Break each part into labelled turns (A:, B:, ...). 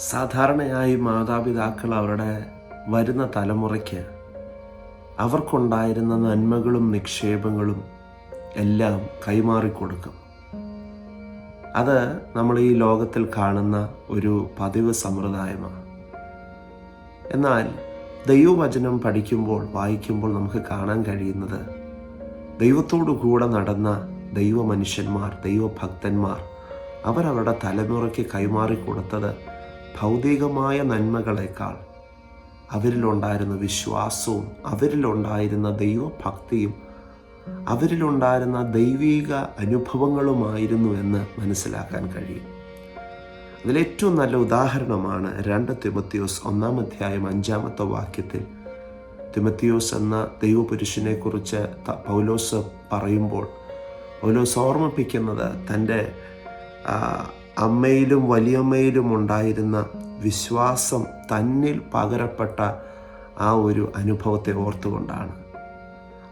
A: സാധാരണയായി മാതാപിതാക്കൾ അവരുടെ വരുന്ന തലമുറയ്ക്ക് അവർക്കുണ്ടായിരുന്ന നന്മകളും നിക്ഷേപങ്ങളും എല്ലാം കൈമാറിക്കൊടുക്കും. അത് നമ്മൾ ഈ ലോകത്തിൽ കാണുന്ന ഒരു പതിവ് സമ്പ്രദായമാണ്. എന്നാൽ ദൈവവചനം പഠിക്കുമ്പോൾ വായിക്കുമ്പോൾ നമുക്ക് കാണാൻ കഴിയുന്നത് ദൈവത്തോടു കൂടെ നടന്ന ദൈവ മനുഷ്യന്മാർ ദൈവഭക്തന്മാർ അവരവരുടെ തലമുറയ്ക്ക് കൈമാറി കൊടുത്തത് ഭൗതികമായ നന്മകളെക്കാൾ അവരിലുണ്ടായിരുന്ന വിശ്വാസവും അവരിലുണ്ടായിരുന്ന ദൈവഭക്തിയും അവരിലുണ്ടായിരുന്ന ദൈവിക അനുഭവങ്ങളുമായിരുന്നു എന്ന് മനസ്സിലാക്കാൻ കഴിയും. അതിലേറ്റവും നല്ല ഉദാഹരണമാണ് രണ്ട് തിമത്തിയോസ് ഒന്നാം അധ്യായം അഞ്ചാമത്തെ വാക്യത്തിൽ തിമത്തിയോസ് എന്ന ദൈവപുരുഷനെ കുറിച്ച് പൗലോസ് പറയുമ്പോൾ പൗലോസ് ഓർമ്മിപ്പിക്കുന്നത് തന്റെ അമ്മയിലും വലിയമ്മയിലും ഉണ്ടായിരുന്ന വിശ്വാസം തന്നിൽ പകരപ്പെട്ട ആ ഒരു അനുഭവത്തെ ഓർത്തുകൊണ്ടാണ്.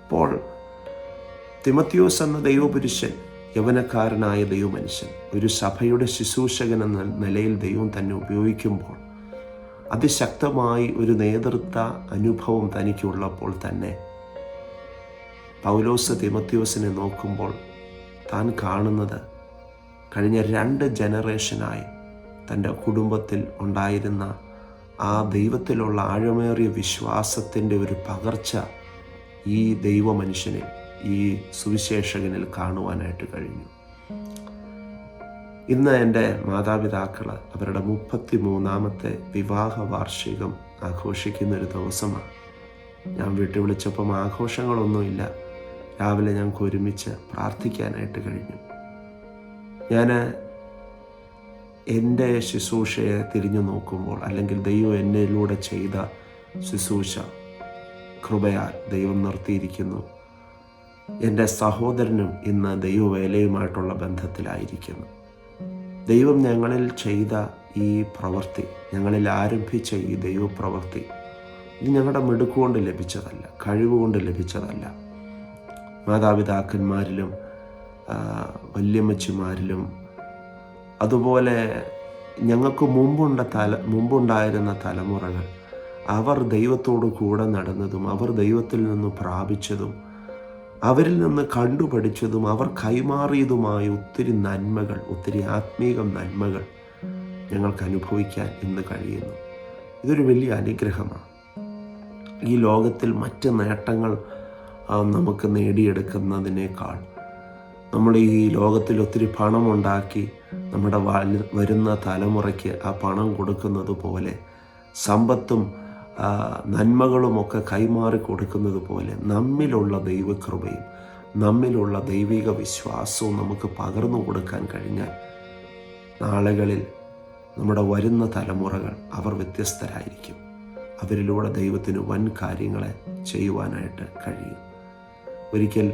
A: അപ്പോൾ തിമത്യോസ് എന്ന ദൈവപുരുഷൻ യവനക്കാരനായ ദൈവമനുഷ്യൻ ഒരു സഭയുടെ ശുശ്രൂഷകൻ എന്ന നിലയിൽ ദൈവം തന്നെ ഉപയോഗിക്കുമ്പോൾ അതിശക്തമായി ഒരു നേതൃത്വ അനുഭവം തനിക്കുള്ളപ്പോൾ തന്നെ പൗലോസ് തിമത്യോസിനെ നോക്കുമ്പോൾ താൻ കാണുന്നത് കഴിഞ്ഞ രണ്ട് ജനറേഷനായി തന്റെ കുടുംബത്തിൽ ഉണ്ടായിരുന്ന ആ ദൈവത്തിലുള്ള ആഴമേറിയ വിശ്വാസത്തിന്റെ ഒരു പകർച്ച ഈ ദൈവ മനുഷ്യനിൽ ഈ സുവിശേഷകനിൽ കാണുവാനായിട്ട് കഴിഞ്ഞു. ഇന്ന് എന്റെ മാതാപിതാക്കൾ അവരുടെ മുപ്പത്തി മൂന്നാമത്തെ വിവാഹ വാർഷികം ആഘോഷിക്കുന്ന ഒരു ദിവസമാണ്. ഞാൻ വീട്ടിൽ വിളിച്ചപ്പം ആഘോഷങ്ങളൊന്നുമില്ല. രാവിലെ ഞങ്ങൾക്ക് ഒരുമിച്ച് പ്രാർത്ഥിക്കാനായിട്ട് കഴിഞ്ഞു. ഞാൻ എന്റെ ശുശ്രൂഷയെ തിരിഞ്ഞു നോക്കുമ്പോൾ അല്ലെങ്കിൽ ദൈവം എന്നിലൂടെ ചെയ്ത ശുശ്രൂഷ കൃപയാൽ ദൈവം നിർത്തിയിരിക്കുന്നു. എന്റെ സഹോദരനും ഇന്ന് ദൈവവേലയുമായിട്ടുള്ള ബന്ധത്തിലായിരിക്കുന്നു. ദൈവം ഞങ്ങളിൽ ചെയ്ത ഈ പ്രവൃത്തി ഞങ്ങളിൽ ആരംഭിച്ച ഈ ദൈവപ്രവൃത്തി ഇത് ഞങ്ങളുടെ മിടുക്കുകൊണ്ട് ലഭിച്ചതല്ല കഴിവുകൊണ്ട് ലഭിച്ചതല്ല. മാതാപിതാക്കന്മാരിലും വല്യമ്മച്ചിമാരിലും അതുപോലെ ഞങ്ങൾക്ക് മുമ്പുണ്ട തല മുമ്പുണ്ടായിരുന്ന തലമുറകൾ അവർ ദൈവത്തോട് കൂടെ നടന്നതും അവർ ദൈവത്തിൽ നിന്ന് പ്രാപിച്ചതും അവരിൽ നിന്ന് കണ്ടുപഠിച്ചതും അവർ കൈമാറിയതുമായ ഒത്തിരി നന്മകൾ ഒത്തിരി ആത്മീക നന്മകൾ ഞങ്ങൾക്ക് അനുഭവിക്കാൻ ഇന്ന് കഴിയുന്നു. ഇതൊരു വലിയ അനുഗ്രഹമാണ്. ഈ ലോകത്തിൽ മറ്റ് നേട്ടങ്ങൾ നമുക്ക് നേടിയെടുക്കുന്നതിനേക്കാൾ നമ്മൾ ഈ ലോകത്തിൽ ഒത്തിരി പണമുണ്ടാക്കി നമ്മുടെ വരുന്ന തലമുറയ്ക്ക് ആ പണം കൊടുക്കുന്നത് പോലെ സമ്പത്തും നന്മകളുമൊക്കെ കൈമാറി കൊടുക്കുന്നത് പോലെ നമ്മിലുള്ള ദൈവകൃപയും നമ്മിലുള്ള ദൈവിക വിശ്വാസവും നമുക്ക് പകർന്നു കൊടുക്കാൻ കഴിഞ്ഞാൽ നാളുകളിൽ നമ്മുടെ വരുന്ന തലമുറകൾ അവർ വ്യത്യസ്തരായിരിക്കും. അവരിലൂടെ ദൈവത്തിന് വൻ കാര്യങ്ങളെ ചെയ്യുവാനായിട്ട് കഴിയും. ഒരിക്കൽ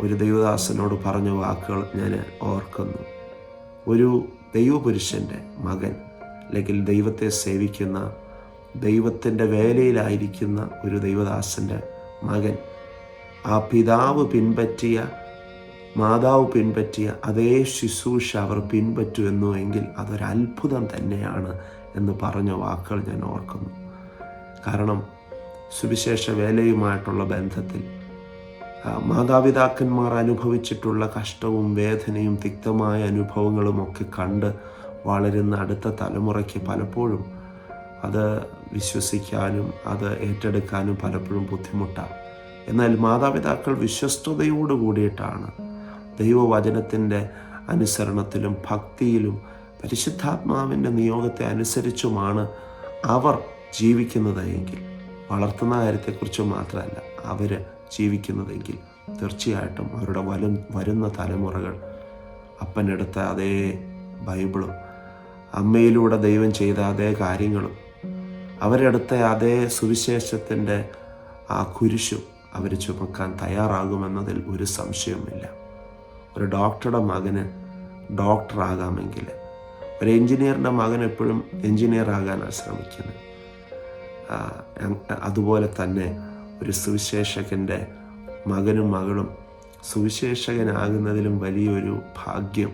A: ഒരു ദൈവദാസനോട് പറഞ്ഞ വാക്കുകൾ ഞാൻ ഓർക്കുന്നു. ഒരു ദൈവപുരുഷന്റെ മകൻ അല്ലെങ്കിൽ ദൈവത്തെ സേവിക്കുന്ന ദൈവത്തിന്റെ വേലയിലായിരിക്കുന്ന ഒരു ദൈവദാസന്റെ മകൻ ആ പിതാവ് പിൻപറ്റിയ മാതാവ് പിൻപറ്റിയ അതേ ശുശ്രൂഷ അവർ പിൻപറ്റുമെന്നു എങ്കിൽ അതൊരത്ഭുതം തന്നെയാണ് എന്ന് പറഞ്ഞ വാക്കുകൾ ഞാൻ ഓർക്കുന്നു. കാരണം സുവിശേഷ വേലയുമായിട്ടുള്ള ബന്ധത്തിൽ മാതാപിതാക്കന്മാർ അനുഭവിച്ചിട്ടുള്ള കഷ്ടവും വേദനയും തിക്തമായ അനുഭവങ്ങളും ഒക്കെ കണ്ട് വളരുന്ന അടുത്ത തലമുറയ്ക്ക് പലപ്പോഴും അത് വിശ്വസിക്കാനും അത് ഏറ്റെടുക്കാനും പലപ്പോഴും ബുദ്ധിമുട്ടാണ് എന്നാൽ മാതാപിതാക്കൾ വിശ്വസ്തയോട് കൂടിയിട്ടാണ് ദൈവവചനത്തിന്റെ അനുസരണത്തിലും ഭക്തിയിലും പരിശുദ്ധാത്മാവിന്റെ നിയോഗത്തെ അനുസരിച്ചുമാണ് അവർ ജീവിക്കുന്നത് എങ്കിൽ. വളർത്തുന്ന കാര്യത്തെക്കുറിച്ച് മാത്രമല്ല അവർ ജീവിക്കുന്നതെങ്കിൽ തീർച്ചയായിട്ടും അവരുടെ വരും വരുന്ന തലമുറകൾ അപ്പനെടുത്ത അതേ ബൈബിളും അമ്മയിലൂടെ ദൈവം ചെയ്ത അതേ കാര്യങ്ങളും അവരെടുത്ത അതേ സുവിശേഷത്തിന്റെ ആ കുരിശും അവർ ചുമക്കാൻ തയ്യാറാകുമെന്നതിൽ ഒരു സംശയവുമില്ല. ഒരു ഡോക്ടറുടെ മകന് ഡോക്ടറാകാമെങ്കിൽ ഒരു എൻജിനീയറിന്റെ മകൻ എപ്പോഴും എൻജിനീയർ ആകാനാണ് ശ്രമിക്കുന്നത് അതുപോലെ തന്നെ ഒരു സുവിശേഷകന്റെ മകനും മകളും സുവിശേഷകനാകുന്നതിലും വലിയൊരു ഭാഗ്യം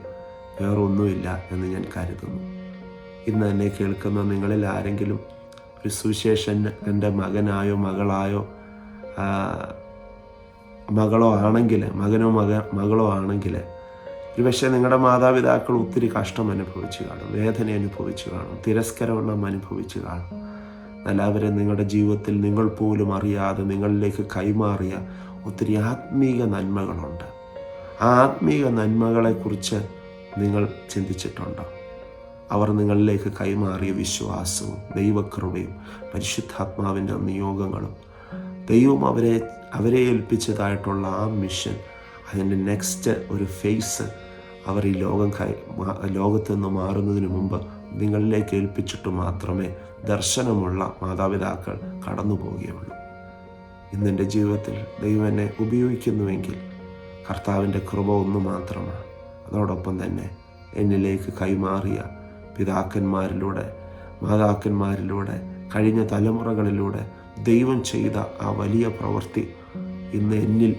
A: വേറൊന്നുമില്ല എന്ന് ഞാൻ കരുതുന്നു. ഇന്ന് എന്നെ കേൾക്കുന്ന നിങ്ങളിൽ ആരെങ്കിലും ഒരു സുവിശേഷൻ എന്റെ മകനായോ മകളായോ മകളോ ആണെങ്കിൽ മകനോ മക മകളോ ആണെങ്കിൽ ഒരു പക്ഷേ നിങ്ങളുടെ മാതാപിതാക്കൾ ഒത്തിരി കഷ്ടം അനുഭവിച്ചു കാണും വേദന അനുഭവിച്ചു കാണും തിരസ്കരണം അനുഭവിച്ചു കാണും. എല്ലാവരും നിങ്ങളുടെ ജീവിതത്തിൽ നിങ്ങൾ പോലും അറിയാതെ നിങ്ങളിലേക്ക് കൈമാറിയ ഒത്തിരി ആത്മീക നന്മകളുണ്ട്. ആ ആത്മീക നന്മകളെക്കുറിച്ച് നിങ്ങൾ ചിന്തിച്ചിട്ടുണ്ടോ? അവർ നിങ്ങളിലേക്ക് കൈമാറിയ വിശ്വാസവും ദൈവകൃപയും പരിശുദ്ധാത്മാവിന്റെ നിയോഗങ്ങളും ദൈവം അവരെ അവരെ ഏൽപ്പിച്ചതായിട്ടുള്ള ആ മിഷൻ അതിന്റെ നെക്സ്റ്റ് ഒരു ഫേസ് അവർ ഈ ലോകം കൈ ലോകത്ത് നിന്ന് മാറുന്നതിന് മുമ്പ് നിങ്ങളിലേക്ക് ഏൽപ്പിച്ചിട്ട് മാത്രമേ ദർശനമുള്ള മാതാപിതാക്കൾ കടന്നു പോവുകയുള്ളൂ ഇന്നെന്റെ ജീവിതത്തിൽ ദൈവം എന്നെ ഉപയോഗിക്കുന്നുവെങ്കിൽ കർത്താവിന്റെ കൃപ ഒന്ന് മാത്രമാണ്. അതോടൊപ്പം തന്നെ എന്നിലേക്ക് കൈമാറിയ പിതാക്കന്മാരിലൂടെ മാതാക്കന്മാരിലൂടെ കഴിഞ്ഞ തലമുറകളിലൂടെ ദൈവം ചെയ്ത ആ വലിയ പ്രവൃത്തി ഇന്ന് എന്നിൽ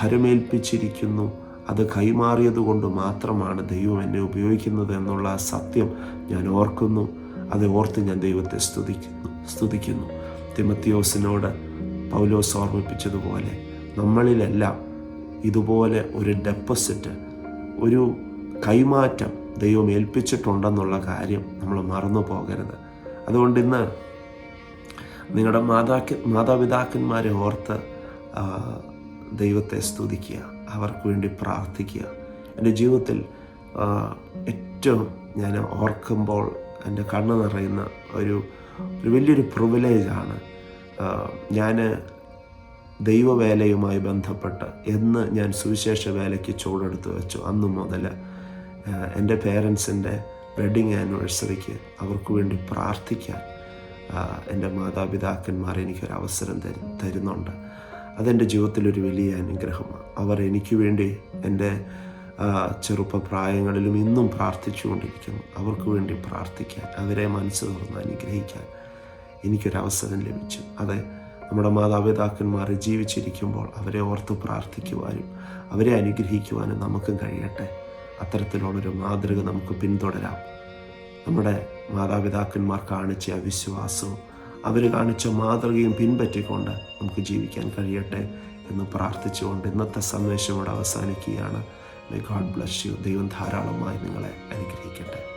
A: ഭരമേൽപ്പിച്ചിരിക്കുന്നു. അത് കൈമാറിയത് കൊണ്ട് മാത്രമാണ് ദൈവം എന്നെ ഉപയോഗിക്കുന്നത് എന്നുള്ള ആ സത്യം ഞാൻ ഓർക്കുന്നു. അത് ഓർത്ത് ഞാൻ ദൈവത്തെ സ്തുതിക്കുന്നു സ്തുതിക്കുന്നു. തിമത്തിയോസിനോട് പൗലോസ് ഓർമ്മിപ്പിച്ചതുപോലെ നമ്മളിലെല്ലാം ഇതുപോലെ ഒരു ഡെപ്പോസിറ്റ് ഒരു കൈമാറ്റം ദൈവം ഏൽപ്പിച്ചിട്ടുണ്ടെന്നുള്ള കാര്യം നമ്മൾ മറന്നു പോകരുത്. അതുകൊണ്ട് ഇന്ന് നിങ്ങളുടെ മാതാക്ക മാതാപിതാക്കന്മാരെ ഓർത്ത് ദൈവത്തെ സ്തുതിക്കുക. അവർക്ക് വേണ്ടി പ്രാർത്ഥിക്കുക. എന്റെ ജീവിതത്തിൽ ഏറ്റവും ഞാൻ ഓർക്കുമ്പോൾ എന്റെ കണ്ണ് നിറയുന്ന ഒരു ഒരു വലിയൊരു പ്രിവിലേജാണ് ഞാൻ ദൈവവേലയുമായി ബന്ധപ്പെട്ട് എന്ന് ഞാൻ സുവിശേഷ വേലയ്ക്ക് ചൂടെടുത്ത് വെച്ചു. അന്നു മുതൽ എന്റെ പേരൻസിന്റെ വെഡിങ് ആനിവേഴ്സറിക്ക് അവർക്ക് വേണ്ടി പ്രാർത്ഥിക്കാൻ എന്റെ മാതാപിതാക്കന്മാർ എനിക്കൊരു അവസരം തരുന്നുണ്ട്. അതെന്റെ ജീവിതത്തിലൊരു വലിയ അനുഗ്രഹമാണ്. അവർ എനിക്ക് വേണ്ടി എന്റെ ചെറുപ്പപ്രായങ്ങളിലും ഇന്നും പ്രാർത്ഥിച്ചുകൊണ്ടിരിക്കുന്നു. അവർക്ക് വേണ്ടി പ്രാർത്ഥിക്കാൻ അവരെ മനസ്സ് തുറന്ന് അനുഗ്രഹിക്കാൻ എനിക്കൊരവസരം ലഭിച്ചു. അതെ നമ്മുടെ മാതാപിതാക്കന്മാർ ജീവിച്ചിരിക്കുമ്പോൾ അവരെ ഓർത്ത് പ്രാർത്ഥിക്കുവാനും അവരെ അനുഗ്രഹിക്കുവാനും നമുക്കും കഴിയട്ടെ. അത്തരത്തിലുള്ളൊരു മാതൃക നമുക്ക് പിന്തുടരാം. നമ്മുടെ മാതാപിതാക്കന്മാർ കാണിച്ച അവിശ്വാസവും വിശ്വാസവും അവർ കാണിച്ച മാതൃകയും പിൻപറ്റിക്കൊണ്ട് നമുക്ക് ജീവിക്കാൻ കഴിയട്ടെ എന്ന് പ്രാർത്ഥിച്ചുകൊണ്ട് ഇന്നത്തെ സന്ദേശം ഇവിടെ അവസാനിക്കുകയാണ്. മേ ഗോഡ് ബ്ലസ് യു ദൈവം ധാരാളമായി നിങ്ങളെ അനുഗ്രഹിക്കട്ടെ.